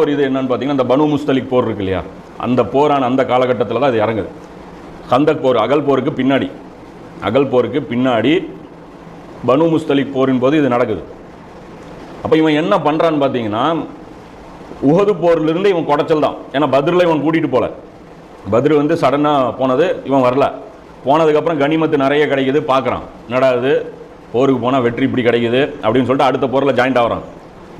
ஒரு இது என்னன்னு பார்த்தீங்கன்னா இந்த பனு முஸ்தலிக் போர் இருக்கு இல்லையா? அந்த போரான அந்த காலகட்டத்தில் தான் அது இறங்குது. கந்தக் போர் அகல் போருக்கு பின்னாடி. அகல் போருக்கு பின்னாடி பனு முஸ்தலிக் போரின் போது இது நடக்குது. அப்போ இவன் என்ன பண்ணுறான்னு பார்த்தீங்கன்னா உகது போர்லேருந்து இவன் குடைச்சல் தான். ஏன்னா பத்ரில் இவன் கூட்டிகிட்டு போகல பத்ரு வந்து சடனாக போனது இவன் வரல. போனதுக்கப்புறம் கனிமத்து நிறைய கிடைக்குது பார்க்குறான். என்னடா இது? போருக்கு போனால் வெற்றி இப்படி கிடைக்குது அப்படின்னு சொல்லிட்டு அடுத்த போரில் ஜாயிண்ட் ஆகுறான்.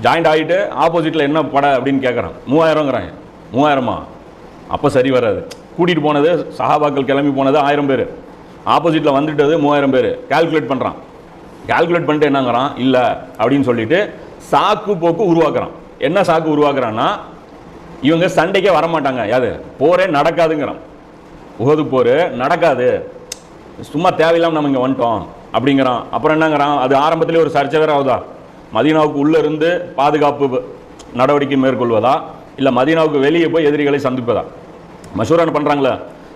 ஜாயிண்ட் ஆகிட்டு ஆப்போசிட்டில் என்ன படை அப்படின்னு கேட்குறான் மூவாயிரங்கிறாங்க. மூவாயிரமா? அப்போ சரி வராது. கூட்டிகிட்டு போனது சஹாபாக்கள் கிளம்பி போனது ஆயிரம் பேர். ஆப்போசிட்டில் வந்துட்டது மூவாயிரம் பேர். கால்குலேட் பண்ணுறான் கால்குலேட் பண்ணிட்டு என்னங்கிறான்? இல்லை அப்படின்னு சொல்லிட்டு சாக்கு போக்கு உருவாக்குறான். என்ன சாக்கு உருவாக்குறான்னா இவங்க சண்டைக்கே வரமாட்டாங்க. யாது போரே நடக்காதுங்கிறான். உகது போர் நடக்காது. சும்மா தேவையில்லாமல் நம்ம இங்கே வந்துட்டோம். அப்படிங்கிறான். அப்புறம் என்னங்கிறான்? அது ஆரம்பத்திலே ஒரு சர்ச்சை வேறு ஆகுதா? மதீனாவுக்கு உள்ளே இருந்து பாதுகாப்பு நடவடிக்கை மேற்கொள்வதா? இல்லை மதீனாவுக்கு வெளியே போய் எதிரிகளை சந்திப்பதா? மசூரான் பண்ணுறாங்களே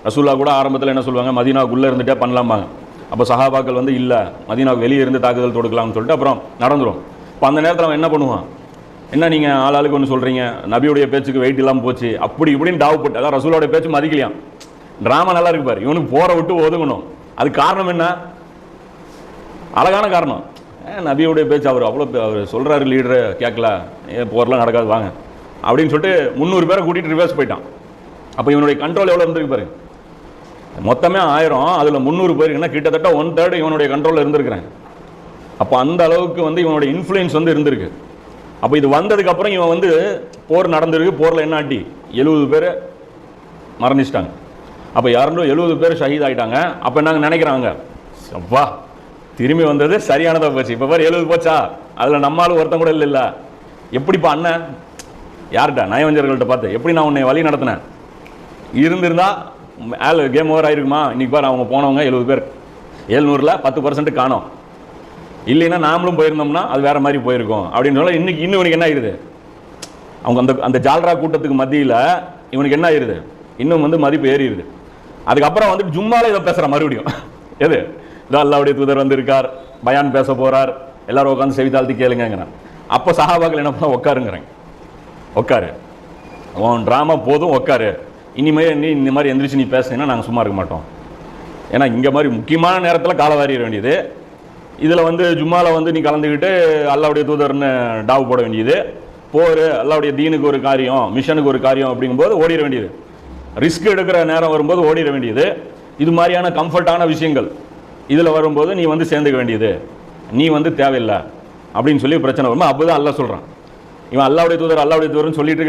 ரசூல்லா கூட ஆரம்பத்தில் என்ன சொல்லுவாங்க? மதீனாவுக்கு உள்ளே இருந்துட்டே பண்ணலாமாங்க அப்போ சஹாபாக்கள் வந்து இல்லை மதீனாவுக்கு வெளியே இருந்து தாக்குதல் தொடுக்கலாம்னு சொல்லிட்டு அப்புறம் நடந்துரும். இப்போ அந்த நேரத்தில் அவன் என்ன பண்ணுவான்? என்ன நீங்கள் ஆளாளுக்கு ஒன்று சொல்கிறீங்க நபியுடைய பேச்சுக்கு வெயிட் இல்லாமல் போச்சு. அப்படி இப்படின்னு டாவு அதான் ரசூலோட பேச்சு மதிக்கலையாம். ட்ராமா நல்லா இருக்கு பாரு. இவனுக்கு போகிற விட்டு ஒதுங்கணும். அது காரணம் என்ன? அழகான காரணம். நபியுடைய பேச்சு அவர் அவ்வளோ அவர் சொல்கிறாரு லீடரை கேட்கல ஏன் போரெலாம் நடக்காது வாங்க. அப்படின்னு சொல்லிட்டு முந்நூறு பேரை கூட்டிகிட்டு ரிவர்ஸ் போயிட்டான். அப்போ இவனுடைய கண்ட்ரோல் எவ்வளோ இருந்திருக்கு பாரு. மொத்தமே ஆயிரம் அதில் முந்நூறு பேருக்குன்னா கிட்டத்தட்ட ஒன் தேர்டு இவனுடைய கண்ட்ரோலில் இருந்திருக்கிறேன். அப்போ அந்த அளவுக்கு வந்து இவனுடைய இன்ஃப்ளூயன்ஸ் வந்து இருந்திருக்கு. அப்போ இது வந்ததுக்கப்புறம் இவன் வந்து போர் நடந்திருக்கு போரில் என்ன ஆட்டி? எழுபது பேர் மரணிச்சிட்டாங்க. அப்போ யாருன்னு எழுபது பேர் ஷஹீத் ஆயிட்டாங்க. அப்போ நாங்கள் நினைக்கிறாங்க? அப்பா திரும்பி வந்தது சரியானதாக போச்சு. இப்போ பேர் எழுபது போச்சா? அதில் நம்மளால ஒருத்தன் கூட இல்லை எப்படிப்பா அண்ணன்? யார்கிட்ட? நயவஞ்சர்கள்ட்ட பார்த்து எப்படி நான் உன்னை வழி நடத்தினேன்? இருந்திருந்தா ஆள் கேம் ஓவர் ஆயிருக்குமா? இன்றைக்கி பாரு அவங்க போனவங்க எழுபது பேர். எழுநூறில் பத்து பர்சன்ட் காணோம். இல்லைன்னா நாமளும் போயிருந்தோம்னா அது வேறு மாதிரி போயிருக்கும். அப்படின்னு சொல்ல இன்றைக்கி இன்னும் இவனுக்கு என்ன ஆயிருது? அவங்க அந்த அந்த ஜால்ரா கூட்டத்துக்கு மத்தியில் இவனுக்கு என்ன ஆயிருது? இன்னும் வந்து மதிப்பு ஏறிடுது. அதுக்கப்புறம் வந்து ஜும்மாலே இதை பேசுகிற மறுபடியும். எது? இதோ அல்லாவுடைய தூதர் வந்திருக்கார். பயான் பேச போகிறார் எல்லாரும் உட்காந்து செவி தாழ்த்தி அப்போ சஹாபாக்கள் என்ன பண்ண உட்காருங்கிறேன். உட்காரு. உன் ட்ராமா போதும் உட்காரு. இனிமேல் நீ இந்த மாதிரி எந்திரிச்சு நீ பேசுனீங்கன்னா நாங்கள் சும்மா இருக்க மாட்டோம். ஏன்னா இங்கே மாதிரி முக்கியமான நேரத்தில் காலை வாரிட வேண்டியது. இதில் வந்து ஜும்மாவில் வந்து நீ கலந்துக்கிட்டு அல்லாவுடைய தூதர்னு டாவு போட வேண்டியது. போர் அல்லாவுடைய தீனுக்கு ஒரு காரியம் மிஷனுக்கு ஒரு காரியம் அப்படிங்கும்போது ஓடிட வேண்டியது. ரிஸ்க் எடுக்கிற நேரம் வரும்போது ஓடிட வேண்டியது. இது மாதிரியான கம்ஃபர்ட்டான விஷயங்கள். இதில் வரும்போது நீ வந்து சேர்ந்துக்க வேண்டியது. நீ வந்து தேவையில்லை. அப்படின்னு சொல்லி பிரச்சனை வருமா அப்போ தான் அல்லா சொல்கிறான் இவன் அல்லாவுடைய தூதர் அல்லாவுடைய தூதர்னு சொல்லிட்டு